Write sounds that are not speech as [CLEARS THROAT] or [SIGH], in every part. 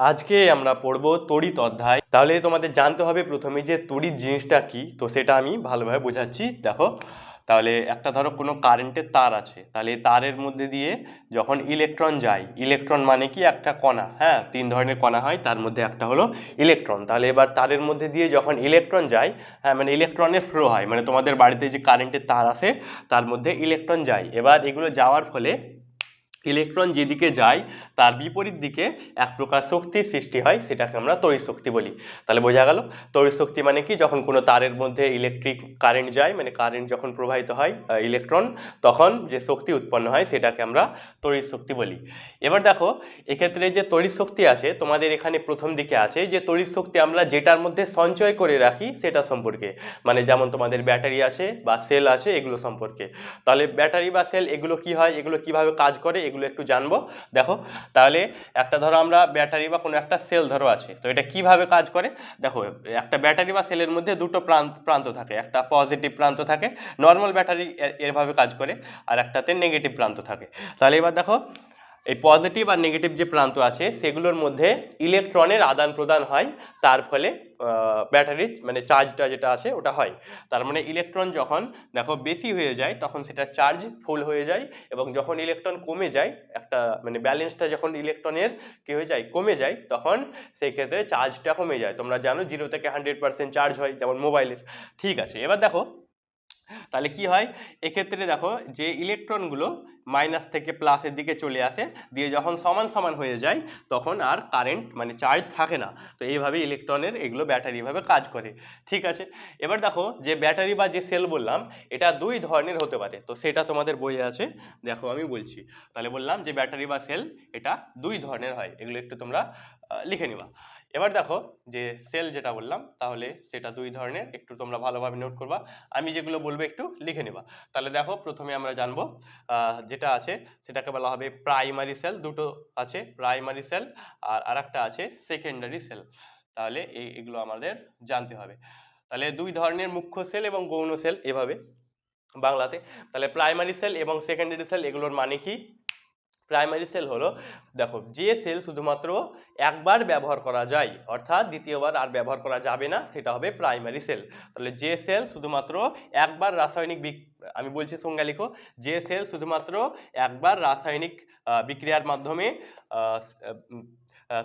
আজকে আমরা পড়ব তড়িৎ অধ্যায়। তাহলে তোমাদের জানতে হবে প্রথমে যে তড়িৎ জিনিসটা কি, তো সেটা আমি ভালোভাবে বোঝাচ্ছি। দেখো, তাহলে একটা ধরো কোনো কারেন্টের তার আছে, তাহলে তারের মধ্যে দিয়ে যখন ইলেকট্রন যায়, ইলেকট্রন মানে কি একটা কণা হ্যাঁ? তিন ধরনের কণা হয়, তার মধ্যে একটা হলো ইলেকট্রন। তাহলে এবার তারের মধ্যে দিয়ে যখন ইলেকট্রন যায় হ্যাঁ মানে ইলেকট্রনের ফ্লো হয় মানে তোমাদের বাড়িতে যে কারেন্টের তার আছে, তার মধ্যে ইলেকট্রন যায়। এবার এগুলো যাওয়ার ফলে ইলেকট্রন যেদিকে যায়, তার বিপরীত দিকে এক প্রকার শক্তির সৃষ্টি হয়, সেটাকে আমরা তড়িৎ শক্তি বলি। তাহলে বোঝা গেল, তড়িৎ শক্তি মানে কি? যখন কোনো তারের মধ্যে ইলেকট্রিক কারেন্ট যায় মানে কারেন্ট যখন প্রবাহিত হয় ইলেকট্রন তখন যে শক্তি উৎপন্ন হয়, সেটাকে আমরা তড়িৎ শক্তি বলি। এবার দেখো, এক্ষেত্রে যে তড়িৎ শক্তি আছে, তোমাদের এখানে প্রথম দিকে আছে যে তড়িৎ শক্তি আমরা যেটার মধ্যে সঞ্চয় করে রাখি, সেটা সম্পর্কে। মানে যেমন তোমাদের ব্যাটারি আছে বা সেল আছে, এগুলো সম্পর্কে। তাহলে ব্যাটারি বা সেল, এগুলো কি হয়? এগুলো কীভাবে কাজ করে? এগুলো একটু জানব। দেখো, তাহলে একটা ধরো আমরা ব্যাটারি বা কোনো একটা সেল ধরো আছে, তো এটা কীভাবে কাজ করে? দেখো, একটা ব্যাটারি বা সেলের মধ্যে দুটো প্রান্ত প্রান্ত থাকে, একটা পজিটিভ প্রান্ত থাকে নর্মাল ব্যাটারি এরভাবে কাজ করে, আর একটাতে নেগেটিভ প্রান্ত থাকে। তাহলে এবার দেখো এই পজিটিভ আর নেগেটিভ যে প্রান্ত আছে, সেগুলোর মধ্যে ইলেকট্রনের আদান প্রদান হয়, তার ফলে ব্যাটারির মানে চার্জটা যেটা আছে ওটা হয়। তার মানে ইলেকট্রন যখন দেখো বেশি হয়ে যায়, তখন সেটা চার্জ ফুল হয়ে যায় এবং যখন ইলেকট্রন কমে যায়, একটা মানে ব্যালেন্সটা যখন ইলেকট্রনের কী হয়ে যায়, কমে যায়, তখন সেই ক্ষেত্রে চার্জটা কমে যায়। তোমরা জানো জিরো থেকে হান্ড্রেড পার্সেন্ট চার্জ হয়, যেমন মোবাইলের ঠিক আছে, এবার দেখো তাহলে কি হয়? এক্ষেত্রে দেখো যে ইলেকট্রনগুলো মাইনাস থেকে প্লাসের দিকে চলে আসে, দিয়ে যখন সমান সমান হয়ে যায়, তখন আর কারেন্ট মানে চার্জ থাকে না। তো এইভাবে ইলেকট্রনের এগুলো ব্যাটারিভাবে কাজ করে। ঠিক আছে? এবার দেখো যে ব্যাটারি বা যে সেল বললাম, এটা দুই ধরনের হতে পারে। তো সেটা তোমাদের বইয়ে আছে। দেখো আমি বলছি। তাহলে বললাম যে ব্যাটারি বা সেল এটা দুই ধরনের হয়। এগুলো একটু তোমরা লিখে নিবা। এবার দেখো যে সেল যেটা বললাম, তাহলে সেটা দুই ধরনের, একটু তোমরা ভালোভাবে নোট করবা। আমি যেগুলো বলব একটু লিখে নিবা। তাহলে দেখো প্রথমে আমরা জানব যেটা আছে, সেটাকে বলা হবে প্রাইমারি সেল দুটো আছে প্রাইমারি সেল আর আরেকটা আছে সেকেন্ডারি সেল তাহলে এগুলো আমাদের জানতে হবে। তাহলে দুই ধরনের মুখ্য সেল এবং গৌণ সেল এভাবে বাংলাতে। তাহলে প্রাইমারি সেল এবং সেকেন্ডারি সেল এগুলোর মানে কি? প্রাইমারি সেল হলো, দেখো, যে সেল শুধুমাত্র একবার ব্যবহার করা যায়, অর্থাৎ দ্বিতীয়বার আর ব্যবহার করা যাবে না, সেটা হবে প্রাইমারি সেল তাহলে যে সেল শুধুমাত্র একবার রাসায়নিক আমি বলছি সংজ্ঞা লিখো যে সেল শুধুমাত্র একবার রাসায়নিক বিক্রিয়ার মাধ্যমে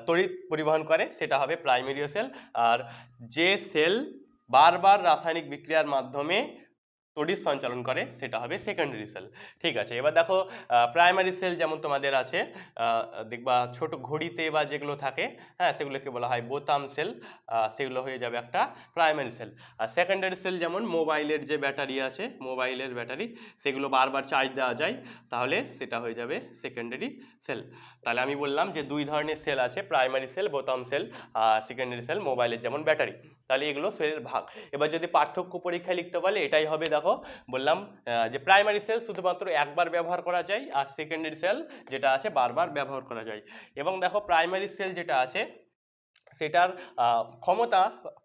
তড়িৎ পরিবহন করে, সেটা হবে প্রাইমারি সেল আর যে সেল বারবার রাসায়নিক বিক্রিয়ার মাধ্যমে তড়িৎ সঞ্চালন করে, সেটা হবে সেকেন্ডারি সেল ঠিক আছে, এবার দেখো প্রাইমারি সেল যেমন তোমাদের আছে দেখবা ছোট ঘড়িতে বা যেগুলো থাকে হ্যাঁ সেগুলোকে বলা হয় বোতাম সেল সেগুলো হয়ে যাবে একটা প্রাইমারি সেল আর সেকেন্ডারি সেল যেমন মোবাইলের যে ব্যাটারি আছে, মোবাইলের ব্যাটারি, সেগুলো বারবার চার্জ দেওয়া যায়, তাহলে সেটা হয়ে যাবে সেকেন্ডারি সেল তাহলে আমি বললাম যে দুই ধরনের সেল আছে প্রাইমারি সেল বোতাম সেল আর সেকেন্ডারি সেল মোবাইলের যেমন ব্যাটারি। তাহলে এগুলো সেলের ভাগ। এবার যদি পার্থক্য পরীক্ষায় লিখতে বলে, এটাই হবে দেখো বললাম যে প্রাইমারি সেল শুধুমাত্র একবার ব্যবহার করা যায় আর সেকেন্ডারি সেল যেটা আছে বারবার ব্যবহার করা যায়। এবং দেখো প্রাইমারি সেল যেটা আছে, সেটার ক্ষমতা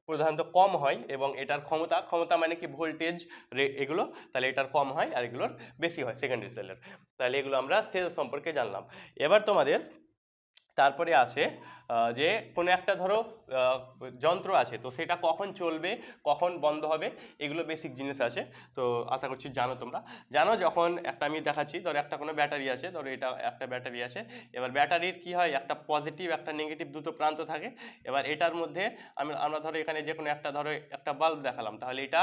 প্রধানত কম হয় এবং এটার ক্ষমতা ক্ষমতা মানে কি ভোল্টেজ এগুলো, তাহলে এটার কম হয় আর এগুলোর বেশি হয় সেকেন্ডারি সেলের তাহলে এগুলো আমরা সেল সম্পর্কে জানলাম। এবার তোমাদের, তারপরে আছে যে কোনো একটা ধরো যন্ত্র আছে, তো সেটা কখন চলবে, কখন বন্ধ হবে, এগুলো বেসিক জিনিস আছে, তো আশা করছি জানো তোমরা। জানো যখন একটা আমি দেখাচ্ছি, ধরো একটা কোনো ব্যাটারি আছে, ধরো এটা একটা ব্যাটারি আছে, এবার ব্যাটারির কি হয়, একটা পজিটিভ একটা নেগেটিভ দুটো প্রান্ত থাকে, এবার এটার মধ্যে আমি, আমরা ধরো এখানে যে কোনো একটা, ধরো একটা বাল্ব দেখালাম, তাহলে এটা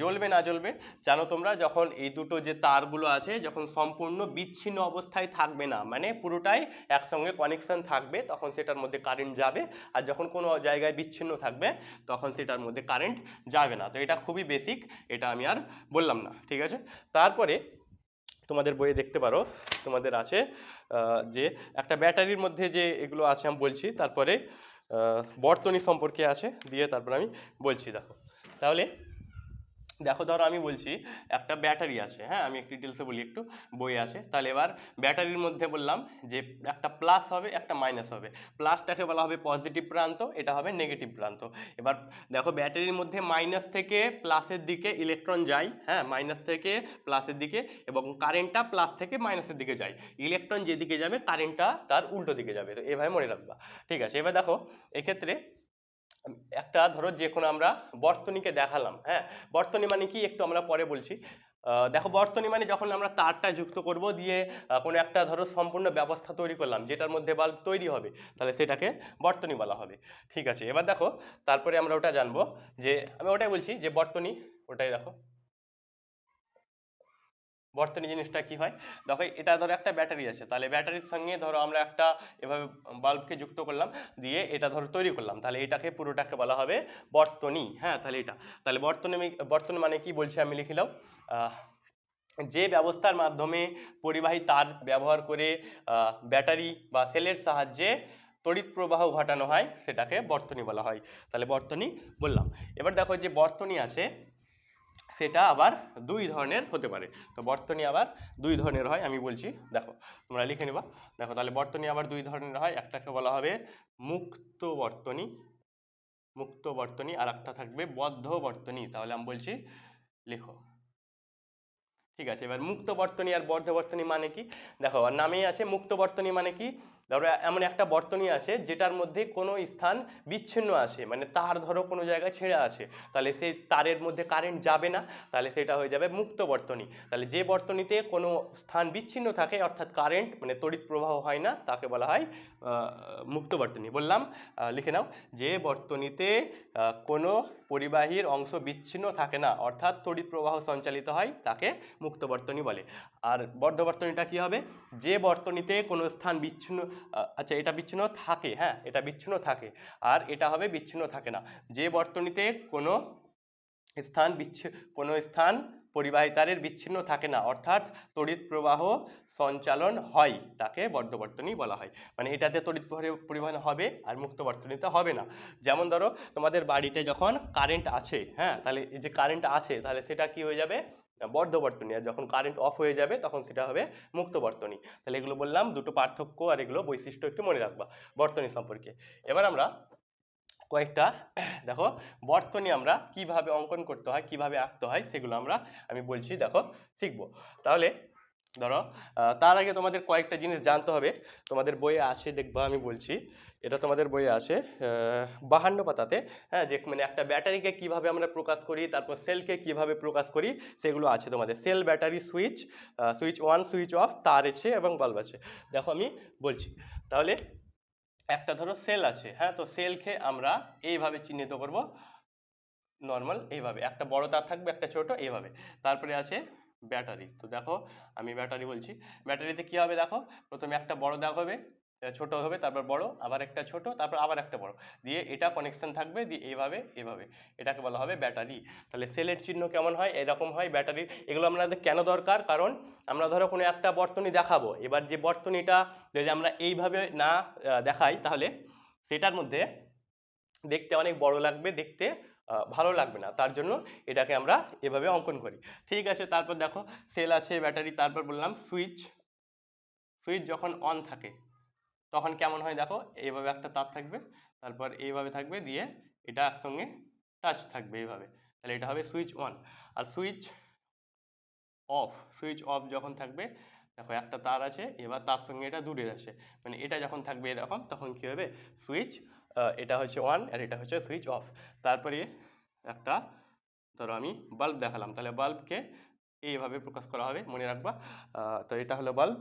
জ্বলবে না জ্বলবে, জানো তোমরা যখন এই দুটো যে তারগুলো আছে, যখন সম্পূর্ণ বিচ্ছিন্ন অবস্থায় থাকবে না মানে পুরোটাই একসঙ্গে কানেকশন থাকবে, তখন সেটার মধ্যে কারেন্ট যাবে, আর যখন কোনো জায়গায় বিচ্ছিন্ন থাকবে, তখন সেটার মধ্যে কারেন্ট যাবে না। তো এটা খুবই বেসিক এটা আমি আর বললাম না, ঠিক আছে? তারপরে তোমাদের বইয়ে দেখতে পারো, তোমাদের আছে যে একটা ব্যাটারির মধ্যে যে এগুলো আছে আমি বলছি, তারপরে বর্তনী সম্পর্কে আছে, দিয়ে তারপর আমি বলছি, দেখো। তাহলে দেখো ধরো আমি বলছি, একটা ব্যাটারি আছে হ্যাঁ? আমি একটু ডিটেলসে বলি একটু, বই আছে। তাহলে এবার ব্যাটারির মধ্যে বললাম যে একটা প্লাস হবে, একটা মাইনাস হবে। প্লাসটাকে বলা হবে পজিটিভ প্রান্ত, এটা হবে নেগেটিভ প্রান্ত। এবার দেখো ব্যাটারির মধ্যে মাইনাস থেকে প্লাসের দিকে ইলেকট্রন যায় হ্যাঁ? মাইনাস থেকে প্লাসের দিকে এবং কারেন্টটা প্লাস থেকে মাইনাসের দিকে যায়। ইলেকট্রন যেদিকে যাবে কারেন্টটা তার উল্টো দিকে যাবে। তো এভাবে মনে রাখবা। ঠিক আছে? এবার দেখো, এক্ষেত্রে একটা ধরো যে কোনো আমরা বর্তনীকে দেখালাম হ্যাঁ? বর্তনী মানে কি? একটু আমরা পরে বলছি। দেখো, বর্তনী মানে যখন আমরা তারটা যুক্ত করব দিয়ে কোনো একটা ধরো সম্পূর্ণ ব্যবস্থা তৈরি করলাম, যেটার মধ্যে বাল্ব তৈরি হবে, তাহলে সেটাকে বর্তনী বলা হবে। ঠিক আছে, এবার দেখো, তারপরে আমরা ওটা জানব যে, আমি ওটাই বলছি যে বর্তনী, ওটাই দেখো। বর্তনী জিনিসটা কি হয়? দেখো, এটা ধরো একটা ব্যাটারি আছে। তাহলে ব্যাটারির সঙ্গে ধরো আমরা একটা এভাবে বাল্বকে যুক্ত করলাম, দিয়ে এটা ধরো তৈরি করলাম। তাহলে এটাকে পুরোটাকে বলা হবে বর্তনী। হ্যাঁ তাহলে এটা। তাহলে বর্তনী বর্তনী মানে কি বলছি আমি লিখিলাম যে ব্যবস্থার মাধ্যমে পরিবাহী তার ব্যবহার করে ব্যাটারি বা সেলের সাহায্যে তড়িৎ প্রবাহ ঘটানো হয়, সেটাকে বর্তনী বলা হয়। তাহলে বর্তনী বললাম। এবার দেখো যে বর্তনী আছে সেটা আবার দুই ধরনের হতে পারে। তো বর্তনী আবার দুই ধরনের হয়, আমি বলছি, দেখো, তোমরা লিখে নেবা। দেখো, তাহলে বর্তনী আবার দুই ধরনের হয়, একটাকে বলা হবে মুক্ত বর্তনী মুক্ত বর্তনী, আর একটা থাকবে বদ্ধ বর্তনী। তাহলে আমি বলছি, লেখো। ঠিক আছে, এবার মুক্ত বর্তনী আর বদ্ধ বর্তনী মানে কি? দেখো নামেই আছে মুক্ত বর্তনী মানে কি? ধরো এমন একটা বর্তনী আছে যেটার মধ্যে কোনো স্থান বিচ্ছিন্ন আছে মানে তার ধরো কোনো জায়গায় ছেঁড়া আছে তাহলে সেই তারের মধ্যে কারেন্ট যাবে না, তাহলে সেটা হয়ে যাবে মুক্ত বর্তনী। তাহলে যে বর্তনীতে কোনো স্থান বিচ্ছিন্ন থাকে, অর্থাৎ কারেন্ট মানে তড়িৎ প্রবাহ হয় না, তাকে বলা হয় মুক্ত বর্তনী। বললাম লিখে নাও, যে বর্তনীতে কোনো পরিবাহীর অংশ বিচ্ছিন্ন থাকে না, অর্থাৎ তড়িৎ প্রবাহ সঞ্চালিত হয়, তাকে মুক্ত বর্তনী বলে। আর বদ্ধ বর্তনীটা কি হবে? যে বর্তনীতে কোনো স্থান বিচ্ছিন্ন আচ্ছা এটা বিচ্ছিন্ন থাকে হ্যাঁ এটা বিচ্ছিন্ন থাকে। আর এটা হবে বিচ্ছিন্ন থাকে না। যে বর্তনীতে কোনো স্থান বিচ্ছি, কোনো স্থান পরিবাহী তারের বিচ্ছিন্ন থাকে না, অর্থাৎ তড়িৎ প্রবাহ সঞ্চালন হয়, তাকে বদ্ধ বর্তনী বলা হয়। মানে এটাতে তড়িৎ পরি- পরিবহন হবে আর মুক্ত বর্তনীতে হবে না। যেমন ধরো তোমাদের বাড়িতে যখন কারেন্ট আছে হ্যাঁ তাহলে এই যে কারেন্ট আছে, তাহলে সেটা কি হয়ে যাবে? বদ্ধ বর্তনী আর যখন কারেন্ট অফ হয়ে যাবে তখন সেটা হবে মুক্ত বর্তনী তাহলে এগুলো বললাম, দুটো পার্থক্য আর এগুলো বৈশিষ্ট্য একটু মনে রাখবা বর্তনী সম্পর্কে। এবার আমরা কয়েকটা, দেখো, বর্তনী আমরা কীভাবে অঙ্কন করতে হয়, কীভাবে আঁকতে হয়, সেগুলো আমরা, আমি বলছি, দেখো, শিখব। তাহলে ধরো তার আগে তোমাদের কয়েকটা জিনিস জানতে হবে। তোমাদের বইয়ে আছে, দেখবা আমি বলছি, এটা তোমাদের বইয়ে আছে বাহান্ন পাতাতে হ্যাঁ যে মানে একটা ব্যাটারিকে কীভাবে আমরা প্রকাশ করি, তারপর সেলকে কীভাবে প্রকাশ করি, সেগুলো আছে তোমাদের। Cell battery switch switch on, switch off, তার আছে এবং বাল্ব আছে। দেখো আমি বলছি, তাহলে একটা ধরো সেল আছে হ্যাঁ তো সেলকে আমরা এইভাবে চিহ্নিত করব, নর্মাল এইভাবে। একটা বড় তার থাকবে, একটা ছোট, এইভাবে। তারপরে আছে ব্যাটারি। তো দেখো, আমি ব্যাটারি বলছি। ব্যাটারিতে কি হবে দেখো, প্রথমে একটা বড় দাগ হবে ছোট হবে, তারপর বড়, আবার একটা ছোট, তারপর আবার একটা বড়। দিয়ে এটা কানেকশন থাকবে, দিয়ে এইভাবে এভাবে। এটাকে বলা হবে ব্যাটারি। তাহলে সেলের চিহ্ন কেমন হয়? এরকম হয় ব্যাটারি। এগুলো আমাদের কেন দরকার? কারণ আমরা ধরো কোনো একটা বর্তনী দেখাবো। এবার যে বর্তনীটা যদি আমরা এইভাবে না দেখাই, তাহলে সেটার মধ্যে দেখতে অনেক বড় লাগবে, দেখতে ভালো লাগবে না। তার জন্য এটাকে আমরা এভাবে অঙ্কন করি। ঠিক আছে, তারপর দেখো সেল আছে ব্যাটারি তারপর বললাম সুইচ সুইচ যখন অন থাকে, তখন কেমন হয় দেখো, এইভাবে একটা তার থাকবে, তারপর এইভাবে থাকবে, দিয়ে এটা একসঙ্গে টাচ থাকবে এইভাবে। তাহলে এটা হবে সুইচ অন আর সুইচ অফ সুইচ অফ যখন থাকবে, দেখো একটা তার আছে, এবার তার সঙ্গে এটা দূরে আছে মানে এটা যখন থাকবে এরকম, তখন কী হবে? সুইচ এটা হচ্ছে অন আর এটা হচ্ছে সুইচ অফ তারপরে একটা, ধরো আমি বাল্ব দেখালাম, তাহলে বাল্বকে এইভাবে প্রকাশ করা হবে, মনে রাখবা। তো এটা হলো বাল্ব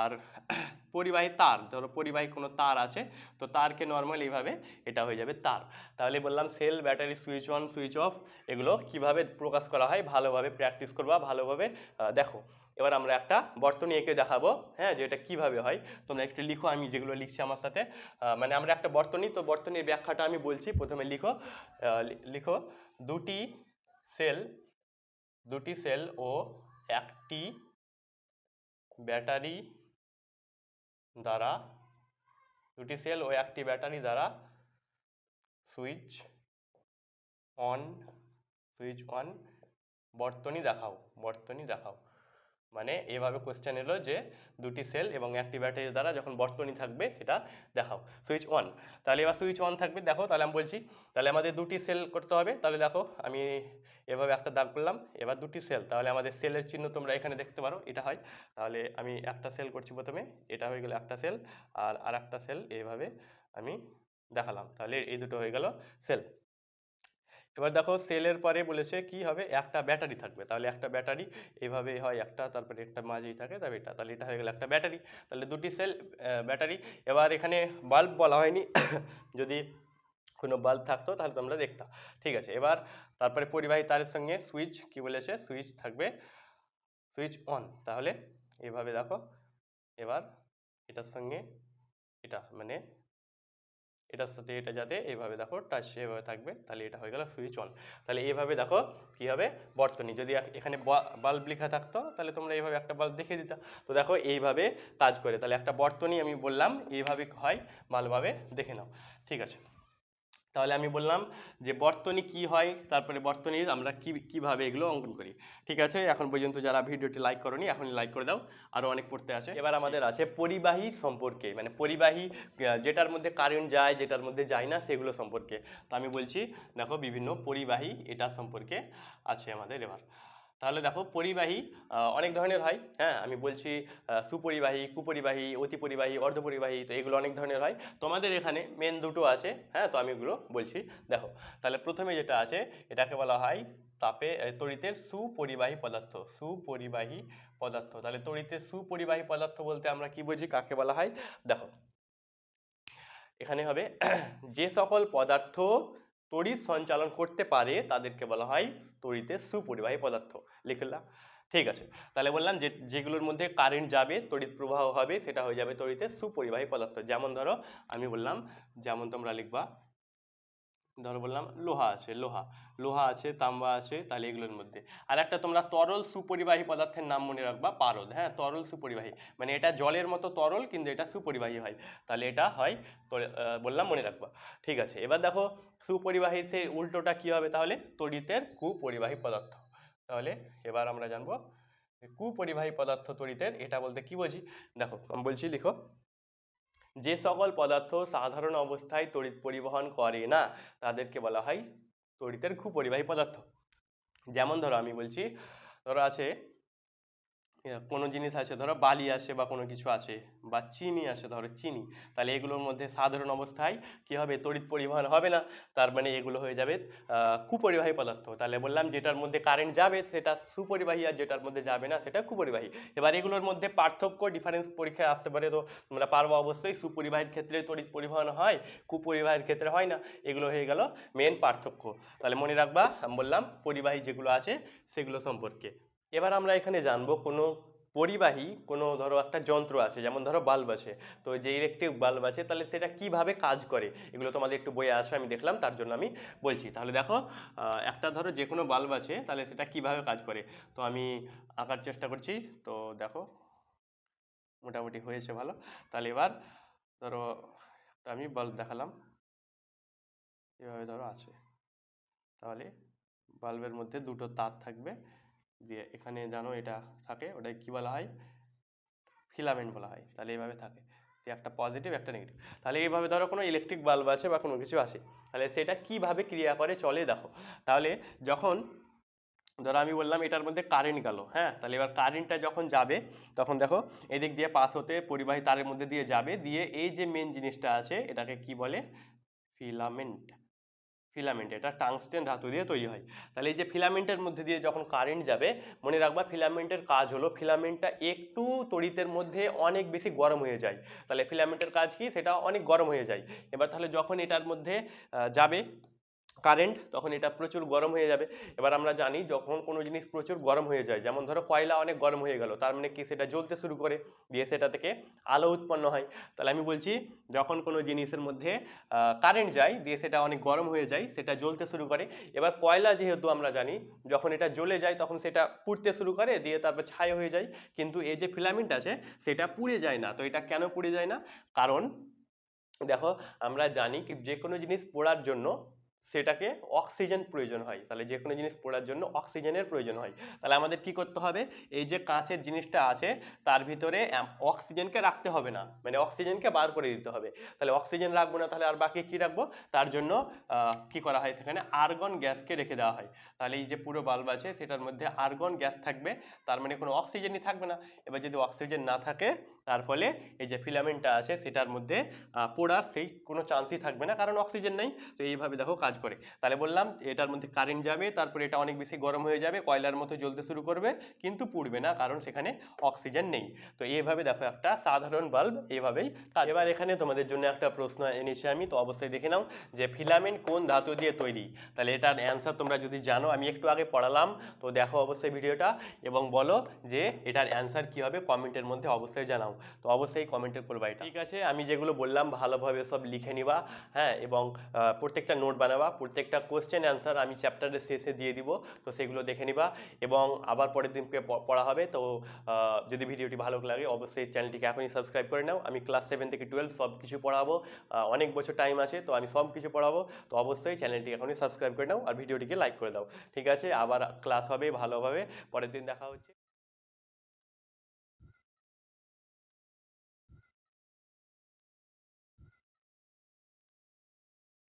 আর [CLEARS THROAT] পরিবাহী তার, ধরো পরিবাহী কোনো তার আছে, তো তারকে নর্মাল এইভাবে এটা হয়ে যাবে তার। তাহলে বললাম cell battery switch on switch off এগুলো কীভাবে প্রকাশ করা হয়, ভালোভাবে প্র্যাকটিস করবা, ভালোভাবে দেখো। এবার আমরা একটা বর্তনী এঁকে দেখাবো হ্যাঁ যে এটা কীভাবে হয়। তোমরা একটু লিখো, আমি যেগুলো লিখছি আমার সাথে। মানে আমরা একটা বর্তনী তো বর্তনীর ব্যাখ্যাটা আমি বলছি। প্রথমে লিখো লিখো, দুটি সেল দুটি সেল ও একটি ব্যাটারি দ্বারা, দুটি সেল ও একটি ব্যাটারি দ্বারা সুইচ অন সুইচ অন, বর্তনী দেখাও বর্তনী দেখাও। মানে এভাবে কোশ্চেন এলো যে দুটি সেল এবং একটি ব্যাটারি দ্বারা যখন বর্তনী থাকবে সেটা দেখাও। সুইচ অন তাহলে এবার সুইচ অন থাকবে। দেখো, তাহলে আমি বলছি, তাহলে আমাদের দুটি সেল করতে হবে। তাহলে দেখো, আমি এভাবে একটা দাগ করলাম। এবার দুটি সেল তাহলে আমাদের সেলের চিহ্ন তোমরা এখানে দেখতে পারো। এটা হয়, তাহলে আমি একটা সেল করছি প্রথমে। এটা হয়ে গেল একটা সেল আর আর একটা সেল এইভাবে আমি দেখালাম। তাহলে এই দুটো হয়ে গেল সেল এবার দেখো সেলের পরে বলেছে কি হবে? একটা ব্যাটারি থাকবে। তাহলে একটা ব্যাটারি এইভাবে হয় একটা, তারপরে একটা মাঝেই থাকে তবে এটা। তাহলে এটা হয়ে গেল একটা ব্যাটারি তাহলে দুটি সেল ব্যাটারি এবার এখানে বাল্ব বলা হয়নি। [COUGHS] যদি কোনো বাল্ব থাকতো, তাহলে তোমরা দেখতা। ঠিক আছে, এবার তারপরে পরিবাহী তারের সঙ্গে সুইচ কি বলেছে? সুইচ থাকবে সুইচ অন তাহলে এভাবে দেখো, এবার এটার সঙ্গে এটা মানে এটার সাথে এটা যাতে এভাবে দেখো টাচ এভাবে থাকবে, তাহলে এটা হয়ে গেল সুইচ অন তাহলে এইভাবে দেখো কি হবে? বর্তনী, যদি এখ- এখানে বাল্ব লেখা থাকতো, তাহলে তোমরা এইভাবে একটা বাল্ব দেখিয়ে দিতা। তো দেখো এইভাবে কাজ করে। তাহলে একটা বর্তনী আমি বললাম, এইভাবে হয়, ভালোভাবে দেখে নাও। ঠিক আছে। তাহলে আমি বললাম যে বর্তনী কি হয়? তারপরে বর্তনী আমরা কি, কীভাবে এগুলো অঙ্কন করি? ঠিক আছে? এখন পর্যন্ত যারা ভিডিওটি লাইক করনি এখন লাইক করে দাও। আরও অনেক পড়তে আছে। এবার আমাদের আছে পরিবাহী সম্পর্কে মানে পরিবাহী যেটার মধ্যে কারেন্ট যায়, যেটার মধ্যে যায় না, সেগুলো সম্পর্কে। তো আমি বলছি, দেখো বিভিন্ন পরিবাহী এটা সম্পর্কে আছে আমাদের এবার। তাহলে দেখো পরিবাহী অনেক ধরনের হয় হ্যাঁ? আমি বলছি সুপরিবাহী, কুপরিবাহী, অতিপরিবাহী, অর্ধপরিবাহী, তো এগুলো অনেক ধরনের হয়। তোমাদের এখানে মেন দুটো আছে হ্যাঁ? তো আমি এগুলো বলছি। দেখো, তাহলে প্রথমে যেটা আছে, এটাকে বলা হয় তাপে তড়িতের সুপরিবাহী পদার্থ। সুপরিবাহী পদার্থ। তাহলে তড়িতের সুপরিবাহী পদার্থ বলতে আমরা কি বুঝি? কাকে বলা হয়? দেখো, এখানে হবে [CLEARS THROAT] যে সকল পদার্থ তড়িৎ সঞ্চালন করতে পারে তাদেরকে বলা হয় তড়িতে সুপরিবাহী পদার্থ। লিখলাম ঠিক আছে। তাহলে বললাম যে, যেগুলোর মধ্যে কারেন্ট যাবে, তড়িৎ প্রবাহ হবে, সেটা হয়ে যাবে তড়িতে সুপরিবাহী পদার্থ। যেমন ধরো, আমি বললাম, যেমন তোমরা লিখবা ধরো বললাম লোহা আছে, লোহা। লোহা আছে, তাম্বা আছে, তাহলে এগুলোর মধ্যে। আর একটা তোমরা তরল সুপরিবাহী পদার্থের নাম মনে রাখবা, পারদ। হ্যাঁ তরল সুপরিবাহী। মানে এটা জলের মতো তরল, কিন্তু এটা সুপরিবাহী হয়। তাহলে এটা হয় বললাম মনে রাখবা। ঠিক আছে, এবার দেখো সুপরিবাহী সে উল্টোটা কি হবে তাহলে? তড়িতের কুপরিবাহী পদার্থ। তাহলে এবার আমরা জানব কুপরিবাহী পদার্থ তড়িতের, এটা বলতে কি বুঝি? দেখো, আমি বলছি, লিখো। যে সকল পদার্থ সাধারণ অবস্থায় তড়িৎ পরিবহন করে না, তাদেরকে বলা হয় তড়িতের খুব পরিবাহী পদার্থ। যেমন ধরো আমি বলছি, ধরো আছে কোনো জিনিস আছে, ধরো বালি আছে বা কোনো কিছু আছে বা চিনি আছে ধরো চিনি, তাহলে এগুলোর মধ্যে সাধারণ অবস্থায় কি হবে? তড়িৎ পরিবহন হবে না, তার মানে এগুলো হয়ে যাবে কুপরিবাহী পদার্থ। তাহলে বললাম যেটার মধ্যে কারেন্ট যাবে সেটা সুপরিবাহী আর যেটার মধ্যে যাবে না সেটা কুপরিবাহী। এবার এগুলোর মধ্যে পার্থক্য ডিফারেন্স পরীক্ষায় আসতে পারে, তো তোমরা পারব অবশ্যই, সুপরিবাহীর ক্ষেত্রে তড়িৎ পরিবহন হয়, কুপরিবাহীর ক্ষেত্রে হয় না, এগুলো হয়ে গেল মেন পার্থক্য। তাহলে মনে রাখবা, আমি বললাম, পরিবাহী যেগুলো আছে সেগুলো সম্পর্কে। এবার আমরা এখানে জানব কোনো পরিবাহী, কোনো ধরো একটা যন্ত্র আছে, যেমন ধরো বাল্ব আছে। তো যে ইলেকট্রিক বাল্ব আছে, তাহলে সেটা কীভাবে কাজ করে? এগুলো তোমাদের একটু বইয়ে আসে আমি দেখলাম, তার জন্য আমি বলছি। তাহলে দেখো একটা ধরো যে কোনো বাল্ব আছে, তাহলে সেটা কীভাবে কাজ করে? তো আমি আঁকার চেষ্টা করছি। তো দেখো, মোটামুটি হয়েছে ভালো। তাহলে এবার ধরো আমি বাল্ব দেখালাম। এভাবে ধরো আছে। তাহলে বাল্বের মধ্যে দুটো তার থাকবে। দিয়ে এখানে জানো এটা থাকে, ওটাকে কি বলা হয়? ফিলামেন্ট বলা হয়। তাহলে এইভাবে থাকে। যে একটা পজিটিভ একটা নেগেটিভ তাহলে এইভাবে ধরো কোনো ইলেকট্রিক বাল্ব আছে বা কোনো কিছু আছে। তাহলে সেটা কীভাবে ক্রিয়া করে চলে দেখো। তাহলে যখন ধরো আমি বললাম এটার মধ্যে কারেন্ট গেল হ্যাঁ? তাহলে এবার কারেন্টটা যখন যাবে, তখন দেখো এদিক দিয়ে পাস হতে পরিবাহী তারের মধ্যে দিয়ে যাবে। দিয়ে এই যে মেন জিনিসটা আছে, এটাকে কি বলে? ফিলামেন্ট। ফিলামেন্ট এটা টাংস্টেন ধাতু দিয়ে তৈরি হয়। তাহলে এই যে ফিলামেন্টের মধ্যে দিয়ে যখন কারেন্ট যাবে, মনে রাখবা ফিলামেন্টের কাজ হলো ফিলামেন্টটা একটু তড়িতের মধ্যে অনেক বেশি গরম হয়ে যায়। তাহলে ফিলামেন্টের কাজ কি? সেটা অনেক গরম হয়ে যায়। এবার তাহলে যখন এটার মধ্যে যাবে কারেন্ট তখন এটা প্রচুর গরম হয়ে যাবে। এবার আমরা জানি যখন কোনো জিনিস প্রচুর গরম হয়ে যায়, যেমন ধরো কয়লা অনেক গরম হয়ে গেল, তার মানে কি সেটা জ্বলতে শুরু করে, দিয়ে সেটা থেকে আলো উৎপন্ন হয়। তাহলে আমি বলছি যখন কোনো জিনিসের মধ্যে কারেন্ট যায়, দিয়ে সেটা অনেক গরম হয়ে যায়, সেটা জ্বলতে শুরু করে। এবার কয়লা যেহেতু আমরা জানি, যখন এটা জ্বলে যায় তখন সেটা পুড়তে শুরু করে, দিয়ে তারপর ছাই হয়ে যায়। কিন্তু এই যে ফিলামেন্ট আছে, সেটা পুড়ে যায় না। তো এটা কেন পুড়ে যায় না? কারণ দেখো, আমরা জানি যে কোনো জিনিস পোড়ার জন্য সেটাকে অক্সিজেন প্রয়োজন হয়। তাহলে যে কোনো জিনিস পড়ার জন্য অক্সিজেনের প্রয়োজন হয়। তাহলে আমাদের কি করতে হবে? এই যে কাঁচের জিনিসটা আছে, তার ভিতরে অক্সিজেনকে রাখতে হবে না। মানে অক্সিজেনকে বার করে দিতে হবে। তাহলে অক্সিজেন রাখব না, তাহলে আর বাকি কি রাখব? তার জন্য কি করা হয় সেখানে? আর্গন গ্যাসকে রেখে দেওয়া হয়। তাহলে এই যে পুরো বাল্ব আছে, সেটার মধ্যে আর্গন গ্যাস থাকবে। তার মানে কোনো অক্সিজেনই থাকবে না। এবার যদি অক্সিজেন না থাকে তার ফলে এই যে ফিলামেন্টটা আছে সেটার মধ্যে পোড়ার সেই কোনো চান্সই থাকবে না কারণ অক্সিজেন নেই। তো এইভাবে দেখো কাজ করে। তাহলে বললাম এটার মধ্যে কারেন্ট যাবে, তারপরে এটা অনেক বেশি গরম হয়ে যাবে, কয়লার মতো জ্বলতে শুরু করবে, কিন্তু পুড়বে না কারণ সেখানে অক্সিজেন নেই। তো এইভাবে দেখো একটা সাধারণ বাল্ব এইভাবেই কাজ এবার এখানে তোমাদের জন্য একটা প্রশ্ন এনেছি আমি, তো অবশ্যই দেখে নাও যে ফিলামেন্ট কোন ধাতু দিয়ে তৈরি? তাহলে এটার অ্যান্সার তোমরা যদি জানো, আমি একটু আগে পড়ালাম, তো দেখো অবশ্যই ভিডিওটা এবং বলো যে এটার অ্যান্সার কি হবে কমেন্টের মধ্যে অবশ্যই জানাও। তো অবশ্যই কমেন্টে করবা এটা। ঠিক আছে, আমি যেগুলো বললাম ভালোভাবে সব লিখে নিবা হ্যাঁ এবং প্রত্যেকটা নোট বানাবা, প্রত্যেকটা কোশ্চেন অ্যান্সার আমি চ্যাপ্টারের শেষে দিয়ে দিব, তো সেগুলো দেখে নিবা, এবং আবার পরের দিনকে পড়া হবে, তো যদি ভিডিওটি ভালো লাগে অবশ্যই চ্যানেলটিকে এখনই সাবস্ক্রাইব করে নাও। আমি ক্লাস সেভেন থেকে টুয়েলভ সব কিছু পড়াবো অনেক বছর টাইম আছে, তো আমি সব কিছু পড়াবো, তো অবশ্যই চ্যানেলটি এখনই সাবস্ক্রাইব করে নাও, আর ভিডিওটিকে লাইক করে দাও। ঠিক আছে, আবার ক্লাস হবে ভালোভাবে, পরের দিন দেখা হচ্ছে।